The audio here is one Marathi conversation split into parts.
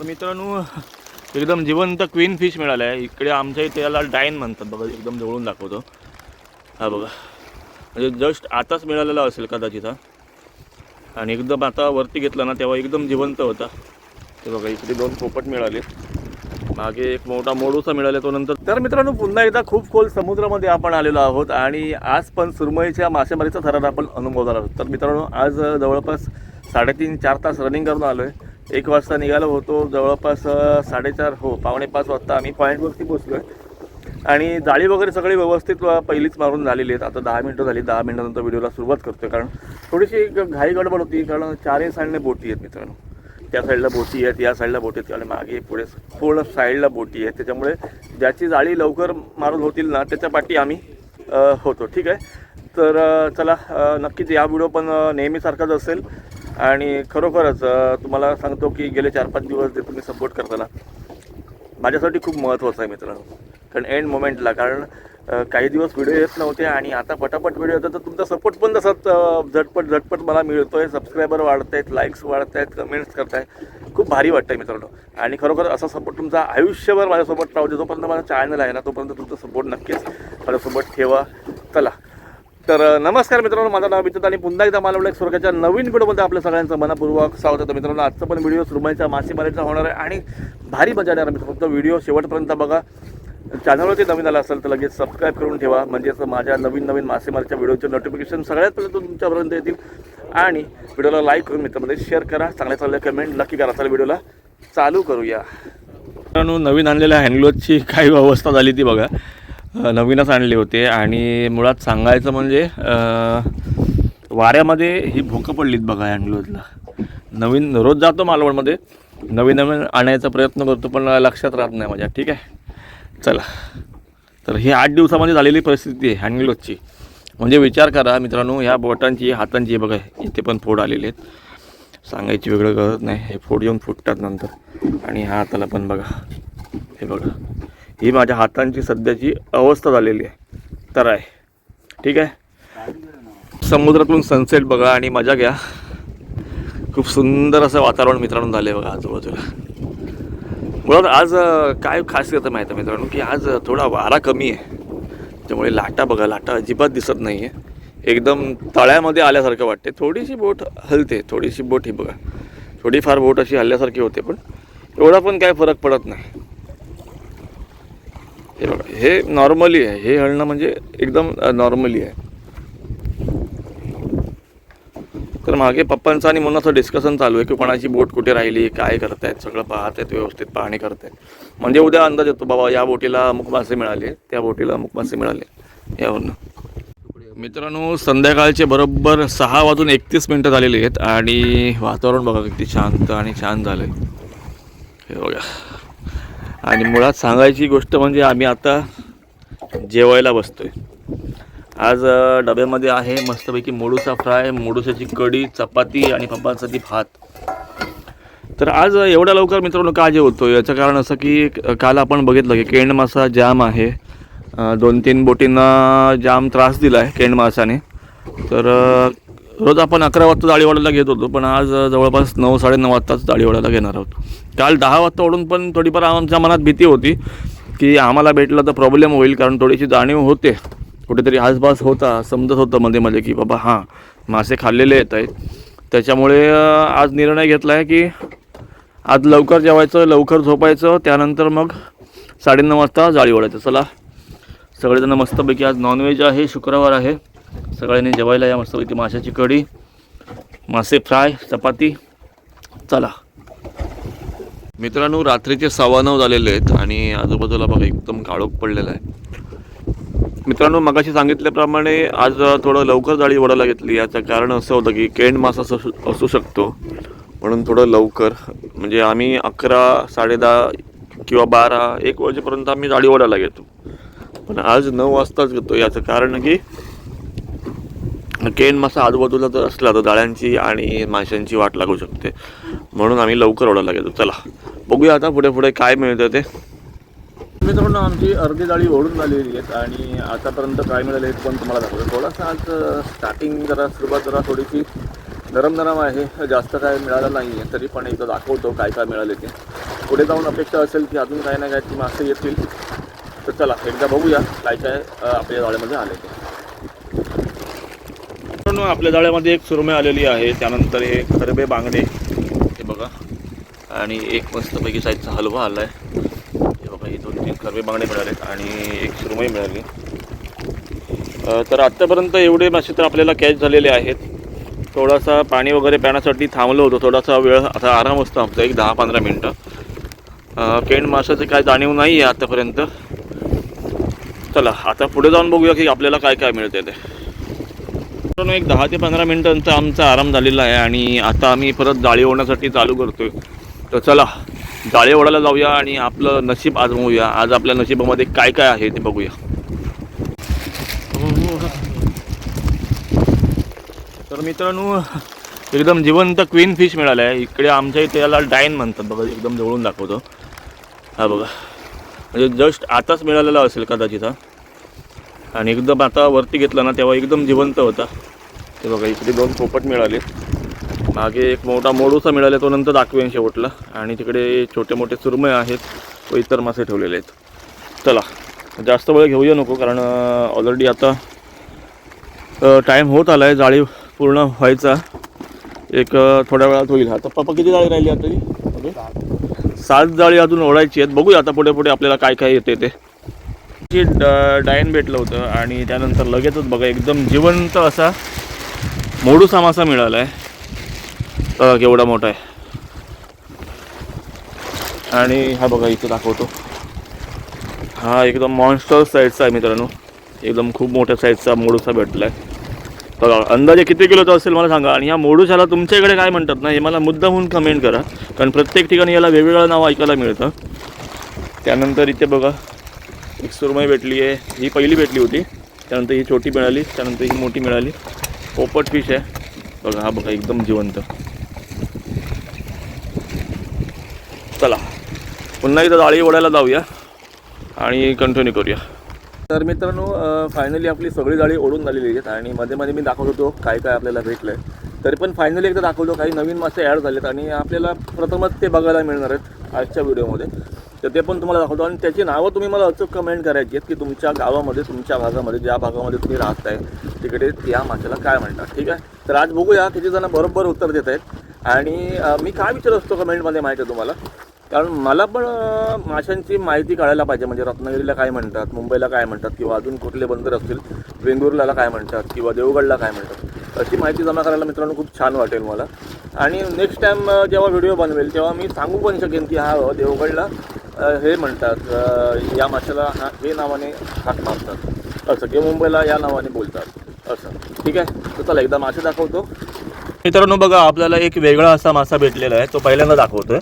तर मित्रांनो एकदम जिवंत क्वीन फिश मिळाला आहे इकडे आमच्या इथे याला डायन म्हणतात बघा एकदम जवळून दाखवतो. हा बघा. म्हणजे जस्ट आताच मिळालेला असेल कदाचित हा. आणि एकदम आता वरती घेतला ना तेव्हा एकदम जिवंत होता. ते बघा इकडे दोन पोपट मिळाले. मागे एक मोठा मोडूसा मिळाला तो नंतर तर मित्रांनो पुन्हा एकदा खूप खोल समुद्रामध्ये आपण आलेलो आहोत. आणि आज पण सुरमईच्या मासेमारीचा थरार आपण अनुभवणार आहोत. तर मित्रांनो आज जवळपास साडेतीन चार तास रनिंग करून आलो आहे एक वाजता निघालो होतो जवळपास साडेचार हो पावणे पाच वाजता आम्ही पॉईंटवरती पोचलो आहे. आणि जाळी वगैरे सगळी व्यवस्थित पहिलीच मारून झालेली आहेत. आता दहा मिनटं झाली दहा मिनटानंतर व्हिडिओला सुरुवात करतोय कारण थोडीशी घाई गडबड होती कारण चारही साईडने बोटी आहेत मित्रांनो. त्या साईडला बोटी आहेत या साईडला बोटी आहेत आणि मागे पुढे पूर्ण साईडला बोटी आहेत. त्याच्यामुळे ज्याची जाळी लवकर मारून होतील ना त्याच्या पाठी आम्ही होतो. ठीक आहे? तर चला नक्कीच या व्हिडिओ पण नेहमीसारखाच असेल. आणि खरोखरच तुम्हाला सांगतो की गेले चार पाच दिवस जे तुम्ही सपोर्ट करताना माझ्यासाठी खूप महत्त्वाचं आहे मित्रांनो. कारण एंड मोमेंटला कारण काही दिवस व्हिडिओ येत नव्हते आणि आता पटापट व्हिडिओ येतो तर तुमचा सपोर्ट पण तसाच झटपट झटपट मला मिळतो आहे सबस्क्रायबर वाढत आहेत लाईक्स वाढत आहेत कमेंट्स करत आहेत खूप भारी वाटतंय मित्रांनो. आणि खरोखर असा सपोर्ट तुमचा आयुष्यभर माझ्यासोबत राहू दे जोपर्यंत माझा चॅनल आहे ना तोपर्यंत तुमचा सपोर्ट नक्कीच माझ्यासोबत ठेवा. चला. तर नमस्कार मित्रांनो माझं नाव मित्र आणि पुन्हा एकदा मला एक स्वर्गाच्या नवीन व्हिडिओमध्ये आपल्या सगळ्यांचं मनपूर्वक स्वागत होतं मित्रांनो आजचा पण व्हिडिओ सुरमईच्या मासेमारीचा होणार आहे आणि भारी मजा येणार मित्र फक्त व्हिडिओ शेवटपर्यंत बघा. चॅनलवरती नवीन आला असेल तर लगेच सबस्क्राईब करून ठेवा. म्हणजे असं माझ्या नवीन नवीन मासेमारीच्या व्हिडिओचे नोटिफिकेशन सगळ्यात पहिले तुमच्यापर्यंत येतील. आणि व्हिडिओला लाईक करून मित्रांमध्ये शेअर करा. चांगल्या चांगल्या कमेंट नक्की करा. चला व्हिडिओला चालू करूया. मित्रांनो नवीन आणलेल्या हँडग्लोजची काही अवस्था झाली ती बघा. नवीनच आणले होते आणि मुळात सांगायचं म्हणजे वाऱ्यामध्ये ही भोकं पडलीत बघा हँडग्लोजला नवीन रोज जातो मालवणमध्ये नवीन नवीन आणायचा प्रयत्न करतो पण लक्षात राहत नाही माझ्या ठीक आहे? चला. तर ही आठ दिवसामध्ये झालेली परिस्थिती आहे हँडग्लोजची म्हणजे विचार करा मित्रांनो ह्या बोटांची हातांची बघा इथे पण फोड आलेले आहेत. सांगायची वेगळं गरज नाही हे फोड येऊन फुटतात नंतर. आणि ह्या हाताला पण बघा हे बघा. ही माझ्या हातांची सध्याची अवस्था झालेली आहे. तर आहे. ठीक आहे? समुद्रातून सनसेट बघा आणि मजा घ्या. खूप सुंदर असं वातावरण मित्रांनो झालं आहे बघा आजूबाजूला. मुळात आज काय खासियत करतं माहिती आहे मित्रांनो? की आज थोडा वारा कमी आहे. त्यामुळे लाटा बघा लाटा अजिबात दिसत नाही आहे एकदम तळ्यामध्ये आल्यासारखं वाटते थोडीशी बोट हलते थोडीशी बोट ही बघा. थोडीफार बोट अशी हल्ल्यासारखी होते पण एवढा पण काय फरक पडत नाही. हे बघा हे नॉर्मली आहे. हे हळणं म्हणजे एकदम नॉर्मली आहे. तर मागे पप्पांचं आणि मुलांचं डिस्कशन चालू आहे की कोणाची बोट कुठे राहिली काय करतायत सगळं पाहत आहेत व्यवस्थित पाहणी करतायत. म्हणजे उद्या अंदाज येतो बाबा या बोटीला अमुक मासे मिळाले त्या बोटीला अमुक मासे मिळाले. यावरनं मित्रांनो संध्याकाळचे बरोबर सहा वाजून एकतीस मिनटं झालेली आहेत आणि वातावरण बघा किती शांत आणि छान झालं आहे हे बघा. आणि मुळात सांगायची गोष्ट म्हणजे आम्ही आता जेवायला बसतो आहे आज डब्यामध्ये आहे मस्तपैकी मोडूचा फ्राय मोडूसाची कढी चपाती आणि पप्पासाठी भात तर आज एवढ्या लवकर मित्रांनो का जेवतो याचं कारण असं की काल आपण बघितलं की केंड मासा जाम आहे. दोन तीन बोटींना जाम त्रास दिला आहे केंड मासाने. तर रोज आपण अकरा वाजता दाढीवाड्याला घेत होतो पण आज जवळपास नऊ साडेनऊ वाजताच दाढीवाड्याला घेणार आहोत. काल दहा वाजता ओढून पण थोडीफार आमच्या मनात भीती होती की आम्हाला भेटलं तर प्रॉब्लेम होईल कारण थोडीशी जाणीव होते. कुठेतरी आसपास होता समजत होतं मध्ये मध्ये की बाबा हां मासे खाल्लेले येत आहेत. त्याच्यामुळे आज निर्णय घेतला आहे की आज लवकर जेवायचं लवकर झोपायचं त्यानंतर मग साडेनऊ वाजता जाळी ओढायचं चला सगळेजण मस्तपैकी आज नॉनव्हेज आहे शुक्रवार आहे. सगळ्यांनी जेवायला या मस्तपैकी माशाची कढी मासे फ्राय चपाती. चला. मित्रांनो रात्रीचे सव्वा नऊ झालेले आहेत आणि आजूबाजूला बघा एकदम काळोख पडलेला आहे. मित्रांनो मगाशी सांगितल्याप्रमाणे आज थोडं लवकर जाळी ओढायला घेतली. याचं कारण असं होतं की केंड मास असू असू शकतो. म्हणून थोडं लवकर म्हणजे आम्ही अकरा साडेदहा किंवा बारा एक वाजेपर्यंत आम्ही जाळी ओढायला घेतो. पण आज नऊ वाजताच घेतो. याचं कारण की केन मासा आजूबाजूला जर असला तर जाळ्यांची आणि माशांची वाट लागू शकते. म्हणून आम्ही लवकर ओढायला घेतो चला बघूया आता पुढे पुढे काय मिळतं ते. मित्रांनो आमची अर्धी जाळी ओढून झालेली आहेत आणि आतापर्यंत काय मिळालं आहेत पण तुम्हाला दाखवतो. थोडासा आज स्टार्टिंग जरा सुरुवात जरा थोडीशी नरम नरम आहे. जास्त काय मिळालं नाही आहे तरी पण एकदा दाखवतो काय काय मिळाले ते. पुढे जाऊन अपेक्षा असेल की अजून काही ना काय ती मासे येतील. तर चला एकदा बघूया काय काय आपल्या जाळ्यामध्ये आले ते. मित्रांनो, आपल्या जाळ्यामध्ये एक सुरमई आलेली आहे. त्यानंतर हे खरबे बांगडे. हे बघा. आणि एक मस्तपैकी साईजचा हलवा आला आहे हे बघा हे दोन तीन खरबे बांगडे मिळाले आणि एक सुरमई मिळाली. तर आत्तापर्यंत एवढे मासे तर आपल्याला कॅच झालेले आहेत. थोडासा पाणी वगैरे पिण्यासाठी थांबलो होतो. थोडासा वेळ आता आराम असतो आमचा एक दहा पंधरा मिनटं केंड माशाचे काय जाणीव नाही आहे आतापर्यंत चला आता पुढे जाऊन बघूया की आपल्याला काय काय मिळते ते. एक दहा ते पंधरा मिनिटांचा आमचा आराम झालेला आहे आणि आता आम्ही परत जाळी ओढण्यासाठी चालू करतोय. तर चला जाळी ओढायला जाऊया आणि आपलं नशीब आजमवूया आज आपल्या नशिबामध्ये काय काय आहे ते बघूया. तर मित्रांनो एकदम जिवंत क्वीन फिश मिळाला आहे. इकडे आमच्या इथे याला डाईन म्हणतात बघा एकदम जवळून दाखवतो. हा बघा. म्हणजे जस्ट आताच मिळालेला असेल कदाचित हा. आणि एकदम आता वरती घेतला ना तेव्हा एकदम जिवंत होता. ते बघा इकडे दोन पोपट मिळाले. मागे एक मोठा मोडूसा मिळाला तो नंतर दाखवेन शेवटला. आणि तिकडे छोटे मोठे सुरमय आहेत व इतर मासे ठेवलेले आहेत. चला जास्त वेळ घेऊया नको कारण ऑलरेडी आता टाईम होत आला आहे जाळी पूर्ण व्हायचा. एक थोड्या वेळात होईल. आता पप्पा किती जाळी राहिली आता सात जाळी अजून ओढायची आहेत. बघूया आता पुढे पुढे आपल्याला काय काय येते ते. ड- डायन भेटलं होतं आणि त्यानंतर लगेचच बघा एकदम जिवंत असा मोडूसा मासा मिळाला आहे बघा केवढा मोठा आहे. आणि हा बघा इथं दाखवतो. हा एकदम मॉन्स्टर साईजचा आहे मित्रांनो. एकदम खूप मोठ्या साईजचा मोडूसा भेटला आहे बघा अंदाजे किती किलोचा असेल मला सांगा. आणि ह्या मोडूशाला तुमच्याकडे काय म्हणतात ना हे मला मुद्दा होऊन कमेंट करा. कारण प्रत्येक ठिकाणी याला वेगवेगळं नाव ऐकायला मिळतं. त्यानंतर इथे बघा एक सुरमई भेटली आहे ही पहिली भेटली होती. त्यानंतर ही छोटी मिळाली. त्यानंतर ही मोठी मिळाली. पोपट फिश आहे. बघा हा बघा एकदम जिवंत. चला पुन्हा एकदा जाळी ओढायला जाऊया आणि कंटिन्यू करूया. तर मित्रांनो फायनली आपली सगळी जाळी ओढून झालेली आहेत आणि मध्ये मध्ये मी दाखवत होतो काय काय आपल्याला भेटलं आहे तरी पण फायनली एकदा दाखवतो काही नवीन मासे ॲड झालेत आणि आपल्याला प्रथमच ते बघायला मिळणार आहेत आजच्या व्हिडिओमध्ये तर ते पण तुम्हाला दाखवतो. आणि त्याची नावं तुम्ही मला अचूक कमेंट करायची आहेत की तुमच्या गावामध्ये तुमच्या भागामध्ये ज्या भागामध्ये तुम्ही राहताय तिकडे त्या माशाला काय म्हणतात ठीक आहे? तर आज बघूया किती जण बरोबर उत्तर देत आहेत. आणि मी काय विचारत असतो कमेंटमध्ये माहिती आहे तुम्हाला? कारण मला पण माशांची माहिती काढायला पाहिजे. म्हणजे रत्नागिरीला काय म्हणतात मुंबईला काय म्हणतात किंवा अजून कुठले बंदर असतील वेंगुर्ल्याला काय म्हणतात किंवा देवगडला काय म्हणतात अशी माहिती जमा करायला मित्रांनो खूप छान वाटेल मला. आणि नेक्स्ट टाईम जेव्हा व्हिडिओ बनवेल तेव्हा मी सांगू पण शकेन की हा देवगडला हे म्हणतात या माशाला हा हे नावाने हाक मारतात. असं किंवा मुंबईला या नावाने बोलतात. असं. ठीक आहे? तर चला एकदा मासे दाखवतो. मित्रांनो बघा आपल्याला एक वेगळा असा मासा भेटलेला आहे तो पहिल्यांदा दाखवतोय.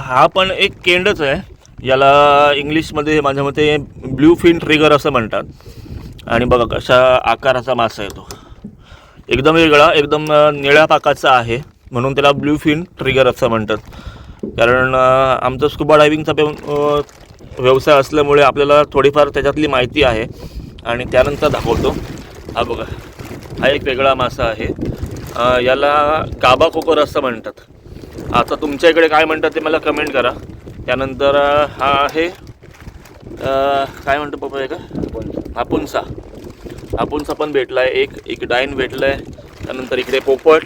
हा पण एक केंडच आहे. याला इंग्लिशमध्ये माझ्या मते ब्ल्यू फिन ट्रिगर असं म्हणतात. आणि बघा कशा आकाराचा मासा आहे तो. एकदम वेगळा एकदम निळ्या पाकाचा आहे. म्हणून त्याला ब्ल्यू फिन ट्रिगर असं म्हणतात. कारण आमचा स्कुबा अं, व्यवसाय असल्यामुळे आपल्याला थोडीफार त्याच्यातली माहिती आहे आणि त्यानंतर दाखवतो. हा बघा हा एक वेगळा मासा आहे. याला काबा कोकोर असं म्हणतात. आता तुमच्या इकडे काय म्हणतात ते मला कमेंट करा. त्यानंतर हा आहे काय म्हणतो पप्पा का? हापुनसा हापुनसा पण भेटला आहे एक एक डाईन भेटला आहे त्यानंतर इकडे पोपट.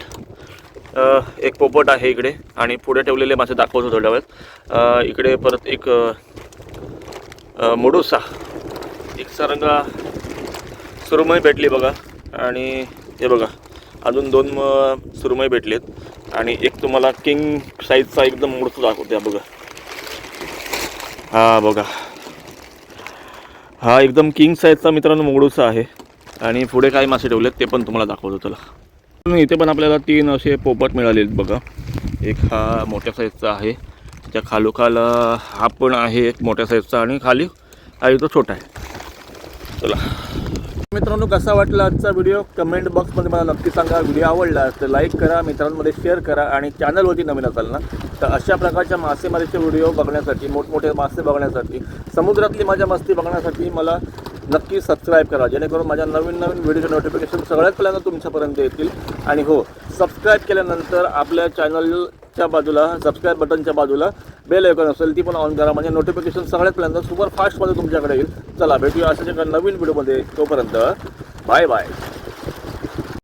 एक पोपट आहे इकडे आणि पुढे ठेवलेले मासे दाखवतो थोड्या वेळात. इकडे परत एक मुडुसा मोडोसा. एक सरंगा सुरमई भेटली बघा. आणि हे बघा अजून दोन सुरमई भेटलेत. आणि एक तुम्हाला किंग साईजचा एकदम मोडतो दाखवते बघा. हा बघा. हा एकदम किंग साईजचा मित्रांनो मोडूसा आहे. आणि पुढे काय मासे ठेवलेत ते पण तुम्हाला दाखवतो त्याला इथे पण आपल्याला तीन असे पोपट मिळालेत बघा. एक हा मोठ्या साईजचा आहे. त्या खालोखाल हा पण आहे एक मोठ्या साईजचा आणि खाली आहे तो छोटा आहे. चला. मित्रांनो कसा वाटला आजचा व्हिडिओ कमेंट बॉक्समध्ये मला नक्की सांगा. व्हिडिओ आवडला तर लाईक करा मित्रांमध्ये शेअर करा आणि चॅनलवरती नवीन असाल ना तर अशा प्रकारच्या मासेमारीचे व्हिडिओ बघण्यासाठी मोठमोठे मासे बघण्यासाठी समुद्रातली माझ्या मस्ती बघण्यासाठी मला नक्की सबस्क्राईब करा जेणेकरून माझ्या नवीन नवीन व्हिडिओचे नोटिफिकेशन सगळ्यात पहिल्यांदा तुमच्यापर्यंत येतील. आणि हो सबस्क्राईब केल्यानंतर आपल्या चॅनलच्या बाजूला सबस्क्राईब बटनच्या बाजूला बेल ऐकून असेल ती पण ऑन करा. म्हणजे नोटिफिकेशन सगळ्यात पहिल्यांदा सुपर फास्टमध्ये तुमच्याकडे येईल. चला भेटूया अशाच एका नवीन व्हिडिओमध्ये तोपर्यंत बाय बाय